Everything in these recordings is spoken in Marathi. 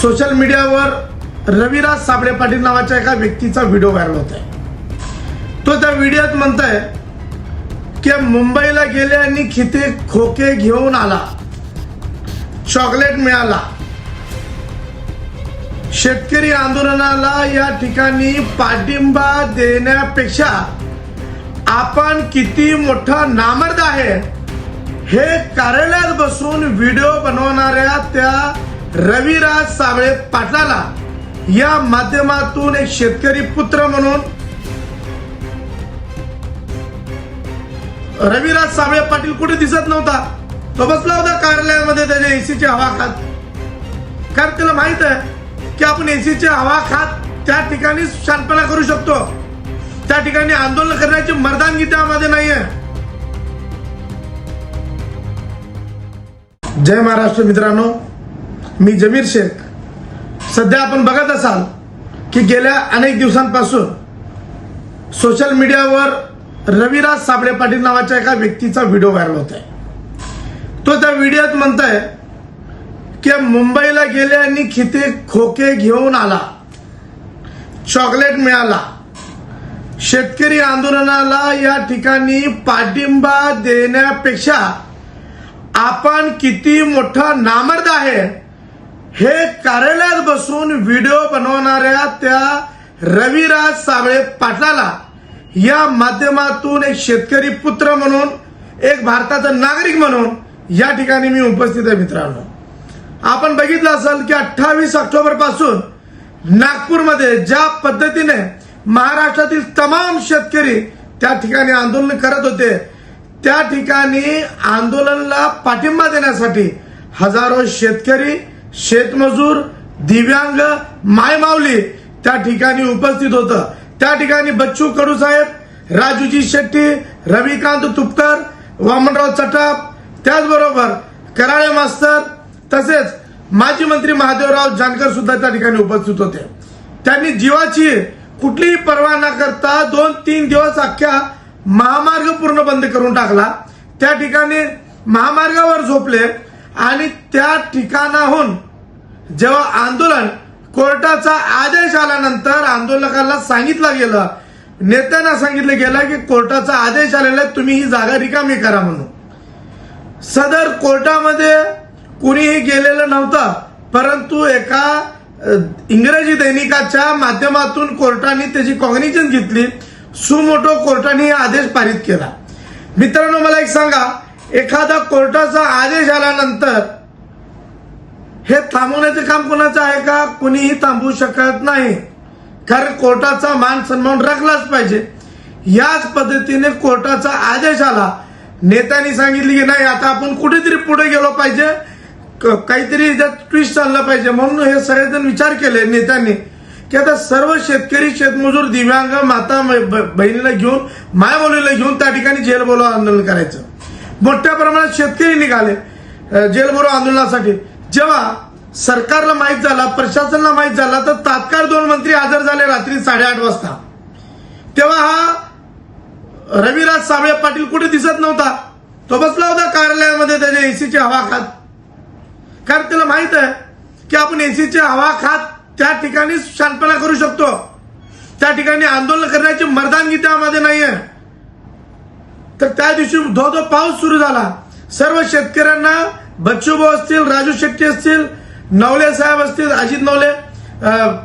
सोशल मीडियावर रविराज साबळे पाटील नावाच्या एका व्यक्तीचा व्हिडिओ व्हायरल होत आहे तो त्या व्हिडिओत म्हणताय की मुंबईला गेले आणि खिते खोके घेऊन आला. चॉकलेट मिळाला. शेतकरी आंदोलनाला या ठिकाणी पाठिंबा देण्यापेक्षा आपण किती मोठा नामर्द आहे हे कार्यालयात बसून व्हिडिओ बनवणाऱ्या त्या रविराज साबळे पाटलाला या माध्यमातून एक शेतकरी पुत्र म्हणून रविराज साबळे पाटील कुठे दिसत नव्हता? तो बसला होता कार्यालयामध्ये त्याच्या एसीची हवा खात कारण त्याला माहीत आहे की आपण एसीची हवा खात त्या ठिकाणी शांतपणा करू शकतो. त्या ठिकाणी आंदोलन करण्याची मर्दानगी त्यामध्ये नाहीये. जय महाराष्ट्र मित्रांनो. मी जमीर शेख. सध्या आपण बघत असाल की गेल्या अनेक दिवसांपासून सोशल मीडियावर रविराज साबळे पाटील नावाच्या एका व्यक्तीचा व्हिडिओ व्हायरल होत आहे तो त्या व्हिडिओत म्हणताय की मुंबईला गेले आणि खिते खोके घेऊन आला. चॉकलेट मिळाला. शेतकरी आंदोलनाला या ठिकाणी पाठिंबा देण्यापेक्षा आपण किती मोठा नामर्द आहे हे कार्यालयात बसून व्हिडिओ बनवणाऱ्या त्या रविराज साबळे पाटलाला या माध्यमातून एक शेतकरी पुत्र म्हणून एक भारताचा नागरिक म्हणून या ठिकाणी मी उपस्थित आहे मित्रांनो. आपण बघितलं असेल की अठ्ठावीस ऑक्टोबरपासून नागपूरमध्ये ज्या पद्धतीने महाराष्ट्रातील तमाम शेतकरी त्या ठिकाणी आंदोलन करत होते त्या ठिकाणी आंदोलनाला पाठिंबा देण्यासाठी हजारो शेतकरी शेतमजूर दिव्यांग मायमावली त्या ठिकाणी उपस्थित होतं. त्या ठिकाणी बच्चू कडू साहेब राजूजी शेट्टी रविकांत तुपकर वामनराव चटाप त्याचबरोबर कराळे मास्तर तसेच माजी मंत्री महादेवराव जानकर सुद्धा त्या ठिकाणी उपस्थित होते. त्यांनी जीवाची कुठलीही पर्वा न करता दोन तीन दिवस अख्ख्या महामार्ग पूर्ण बंद करून टाकला. त्या ठिकाणी महामार्गावर झोपले आणि त्या ठिकाणाहून जेव्हा आंदोलन कोर्टाचा आदेश आल्यानंतर आंदोलकांना सांगितलं गेलं नेत्यांना सांगितलं गेलं की कोर्टाचा आदेश आलेला आहे तुम्ही ही जागा रिकामी करा म्हणून. सदर कोर्टामध्ये कुणीही गेलेलं नव्हतं परंतु एका इंग्रजी दैनिकाच्या माध्यमातून कोर्टाने त्याची कॉग्निशन घेतली सुमोटो कोर्टाने आदेश पारित केला. मित्रांनो मला एक सांगा एखादा कोर्टाचा आदेश आल्यानंतर हे थांबवण्याचे काम कोणाचं आहे का? कुणीही थांबवू शकत नाही. कारण कोर्टाचा मान सन्मान राखलाच पाहिजे. याच पद्धतीने कोर्टाचा आदेश आला. नेत्यांनी सांगितले की नाही आता आपण कुठेतरी पुढे गेलो पाहिजे. क- काहीतरी याच्यात ट्विस्ट चाललं पाहिजे. म्हणून हे सगळेजण विचार केले नेत्यांनी. की आता सर्व शेतकरी शेतमजूर दिव्यांग माता ब- बहिणीला घेऊन माय मुलीला घेऊन त्या ठिकाणी जेलबोलो आंदोलन करायचं. मोठ्या प्रमाणात शेतकरी निघाले अ, जेल आंदोलनासाठी. जेव्हा सरकारला माहीत झाला प्रशासनाला माहीत झाला तर तात्काळ दोन मंत्री हजर झाले रात्री साडेआठ वाजता. तेव्हा हा रविराज साबळे पाटील कुठे दिसत नव्हता? तो बसला होता कार्यालयामध्ये त्याच्या एसीची हवा खात. कारण त्याला माहीत आहे की आपण एसीची हवा खात त्या ठिकाणी शांतपणा करू शकतो. त्या ठिकाणी आंदोलन करण्याची मर्दानगी त्यामध्ये नाहीये. तर त्या दिवशी धो धो पाऊस सुरू झाला. सर्व शेतकऱ्यांना बच्चूभाऊ असतील राजू शेट्टी असतील नवले साहेब असतील अजित नवले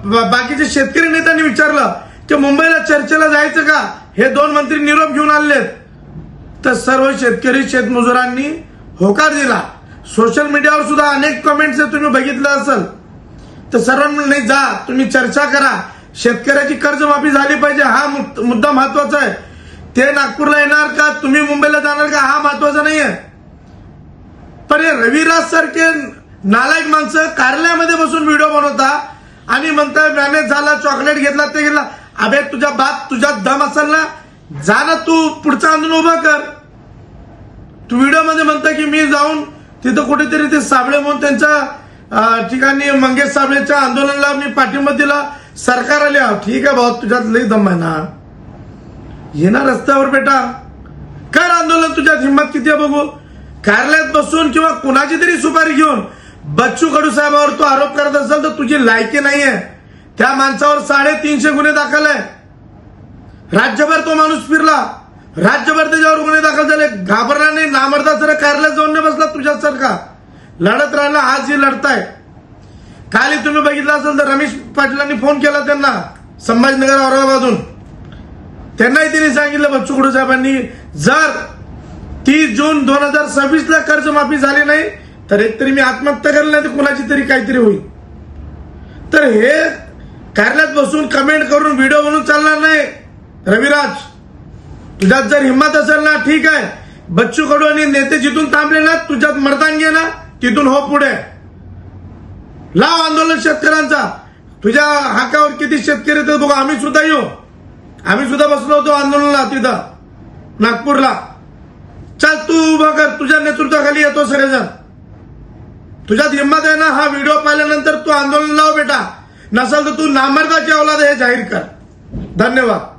बा- बाकीचे शेतकरी नेत्यांनी विचारलं की मुंबईला चर्चेला जायचं का? हे दोन मंत्री निरोप घेऊन आलेत. तर सर्व शेतकरी शेतमजुरांनी होकार दिला. सोशल मीडियावर सुद्धा अनेक कमेंट्स तुम्ही बघितलं असेल. तर सर्वांना नाही जा तुम्ही चर्चा करा. शेतकऱ्याची कर्जमाफी झाली पाहिजे हा मुद्दा महत्त्वाचा आहे. ते नागपूरला येणार का तुम्ही मुंबईला जाणार का हा महत्त्वाचा नाहीये पण हे रविराज सारखे नालायक माणसं कार्यालयामध्ये बसून व्हिडिओ बनवता आणि म्हणता मॅनेज झाला चॉकलेट घेतला ते घेतला. अबे तुझ्या बाप तुझ्या दम असेल ना जा ना तू पुढचं आंदोलन उभं कर. तू व्हिडिओमध्ये म्हणता की मी जाऊन तिथं कुठेतरी ते साबळे म्हणून त्यांच्या ठिकाणी मंगेश साबळेच्या आंदोलनाला मी पाठिंबा दिला. सरकार आले ठीक आहे भाऊ तुझ्यात लई दम आहे ना. येणार रस्त्यावर बेटा. कर आंदोलन तुझ्यात हिंमत किती आहे बघू. कार्यालयात बसून किंवा कुणाची तरी सुपारी घेऊन बच्चू कडू साहेबावर तू आरोप करत असेल तर तुझी लायकी नाहीये. त्या माणसावर साडेतीनशे गुन्हे दाखल आहे राज्यभर तो माणूस फिरला. राज्यभर त्याच्यावर गुन्हे दाखल झाले. घाबरला नाही नामर्दा सर कार्यालयात जाऊन नाही बसला तुझ्यासारखा. लढत राहिला आजही लढताय. काल तुम्ही बघितलं असेल तर रमेश पाटलांनी फोन केला त्यांना संभाजीनगर औरंगाबादून त्यांनाही त्यांनी सांगितलं बच्चू कडू साहेबांनी जर तीस जून दोन हजार सव्वीस ला कर्जमाफी झाली नाही तर एकतरी मी आत्महत्या करेल नाही तर कुणाची तरी काहीतरी होईल. तर हे कार्यालयात बसून कमेंट करून व्हिडिओ बनवून चालणार नाही. रविराज तुझ्यात जर हिंमत असेल ना ठीक आहे. बच्चू कडू आणि नेते जिथून थांबले ना तुझ्यात मर्दांगी आहे ना तिथून हो पुढे. लाव आंदोलन शेतकऱ्यांचा. तुझ्या हाकावर किती शेतकरी तर बघा आम्ही सुद्धा येऊ. आम्ही सुद्धा बसलो होतो आंदोलनाला तिथं नागपूरला. चल तू उभं कर तुझ्या नेतृत्वाखाली येतो सगळेजण. तुझ्यात हिंमत आहे ना हा व्हिडिओ पाहिल्यानंतर तू आंदोलन लाव बेटा. नसेल तर तू नामर्दाची औलाद हे जाहीर कर. धन्यवाद.